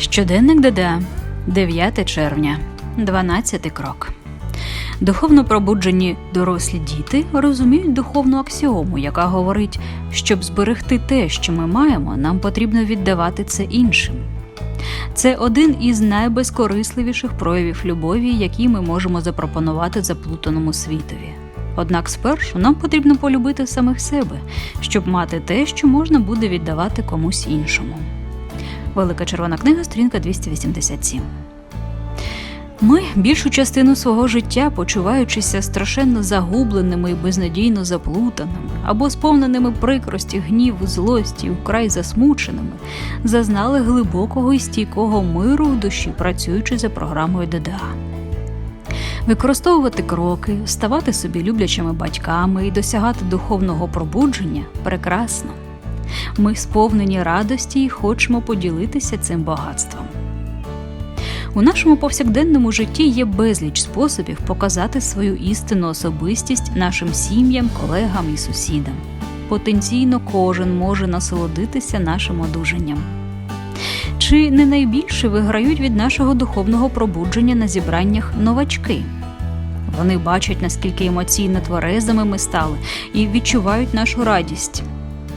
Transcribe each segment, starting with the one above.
Щоденник ДДА, 9 червня, 12 крок. Духовно пробуджені дорослі діти розуміють духовну аксіому, яка говорить, щоб зберегти те, що ми маємо, нам потрібно віддавати це іншим. Це один із найбезкорисливіших проявів любові, які ми можемо запропонувати заплутаному світові. Однак спершу нам потрібно полюбити самих себе, щоб мати те, що можна буде віддавати комусь іншому. Велика червона книга, сторінка 287. Ми більшу частину свого життя, почуваючися страшенно загубленими і безнадійно заплутаними, або сповненими прикрості, гніву, злості, вкрай засмученими, зазнали глибокого і стійкого миру в душі, працюючи за програмою ДДА. Використовувати кроки, ставати собі люблячими батьками і досягати духовного пробудження прекрасно. Ми сповнені радості і хочемо поділитися цим багатством. У нашому повсякденному житті є безліч способів показати свою істинну особистість нашим сім'ям, колегам і сусідам. Потенційно кожен може насолодитися нашим одужанням. Чи не найбільше виграють від нашого духовного пробудження на зібраннях новачки? Вони бачать, наскільки емоційно тверезими ми стали, і відчувають нашу радість.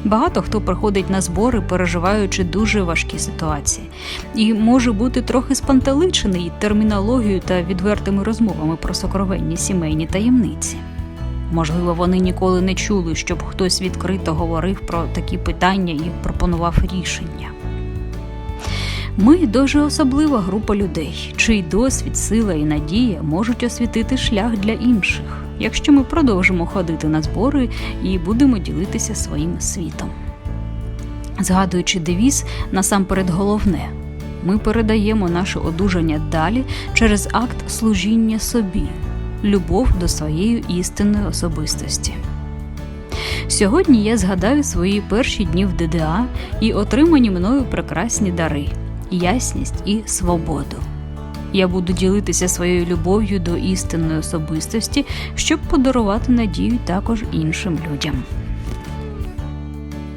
Багато хто приходить на збори, переживаючи дуже важкі ситуації, і може бути трохи спантеличений термінологією та відвертими розмовами про сокровенні сімейні таємниці. Можливо, вони ніколи не чули, щоб хтось відкрито говорив про такі питання і пропонував рішення. Ми дуже особлива група людей, чий досвід, сила і надія можуть освітити шлях для інших, якщо ми продовжимо ходити на збори і будемо ділитися своїм світом. Згадуючи девіз, насамперед головне, ми передаємо наше одужання далі через акт служіння собі, любов до своєї істинної особистості. Сьогодні я згадаю свої перші дні в ДДА і отримані мною прекрасні дари, ясність і свободу. Я буду ділитися своєю любов'ю до істинної особистості, щоб подарувати надію також іншим людям.